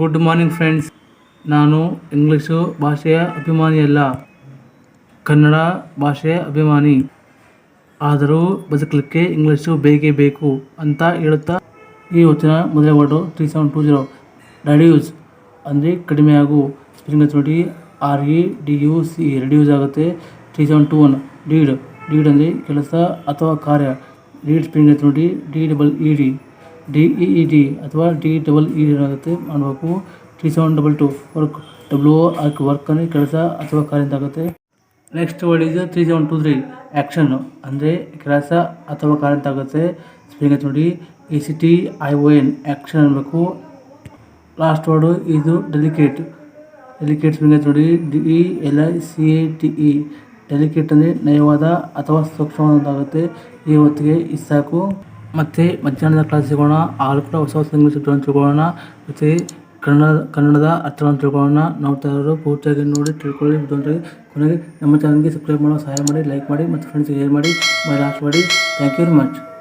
Good morning friends ನಾನು English ಭಾಷೆಯ ಅಭಿಮಾನಿಯಲ್ಲ. ಕನ್ನಡ ಭಾಷೆಯ ಅಭಿಮಾನಿ. ಆದರೂ ಬದುಕಲಿಕ್ಕೆ ಇಂಗ್ಲೀಷು ಬೇಕೇ ಬೇಕು ಅಂತ ಹೇಳುತ್ತಾ ಈ ಹೊತ್ತಿನ ಮೊದಲೇ word three seven two zero reduce ಅಂದರೆ ಕಡಿಮೆ ಆಗು. ನೋಡಿ R E D U C reduce ಆಗುತ್ತೆ. Three seven two one deed deed ಅಂದರೆ ಕೆಲಸ ಅಥವಾ ಕಾರ್ಯ. ಡೀಡ್ ಸ್ಪೆಲ್ಲಿಂಗ್ ನೋಡಿ D double E D D E E D ಅಥವಾ ಡಿ ಡಬಲ್ ಇ ಏನಾಗುತ್ತೆ? ಮಾಡಬೇಕು. T seven double two work W R work ಅಂದರೆ ಕೆಲಸ ಅಥವಾ ಕಾರ್ಯ ಅಂತ ಆಗುತ್ತೆ. ನೆಕ್ಸ್ಟ್ ವರ್ಡ್ ಇದು three seven two three action ಅಂದರೆ ಕೆಲಸ ಅಥವಾ ಕಾರ್ಯ ಅಂತ ಆಗುತ್ತೆ ಅಂತ ನೋಡಿ. E C T I O N action ಅನ್ನಬೇಕು ಲಾಸ್ಟ್ ವರ್ಡು ಇದು ಡೆಲಿಕೇಟ್ ಡೆಲಿಕೇಟ್ ಸ್ಪೆಲ್ಲಿಂಗ್ ನೋಡಿ. D E L I C A T E delicate ಅಂದರೆ ನಯವಾದ ಅಥವಾ ಸೂಕ್ಷ್ಮವಾದಂತಾಗುತ್ತೆ. ಈ ಹೊತ್ತಿಗೆ ಇಷ್ಟು ಸಾಕು. ಮತ್ತು ಮಧ್ಯಾಹ್ನದ ಕ್ಲಾಸ್ ಸಿಗೋಣ ಆಲ್ ಕೂಡ ಹೊಸ ಹೊಸ ಇಂಗ್ಲೀಷ್ ಶಬ್ದಗಳನ್ನು ತಿಳ್ಕೊಳ್ಳೋಣ. ಮತ್ತು ಕನ್ನಡ, ಕನ್ನಡದ ಅರ್ಥವನ್ನು ತಿಳ್ಕೊಳ್ಳೋಣ. ನೋಡ್ತಾ ಇರೋರು ಪೂರ್ತಿಯಾಗಿ ನೋಡಿ ತಿಳ್ಕೊಳ್ಳಿ. ಕೊನೆಗೆ ನಮ್ಮ ಚಾನಲ್ಗೆ ಸಬ್ಸ್ಕ್ರೈಬ್ ಮಾಡೋ, ಸಹಾಯ ಮಾಡಿ ಲೈಕ್ ಮಾಡಿ, ಮತ್ತು ಫ್ರೆಂಡ್ಸ್ಗೆ ಶೇರ್ ಮಾಡಿ ಮಾಡಿ ಥ್ಯಾಂಕ್ ಯು ವೆರಿ ಮಚ್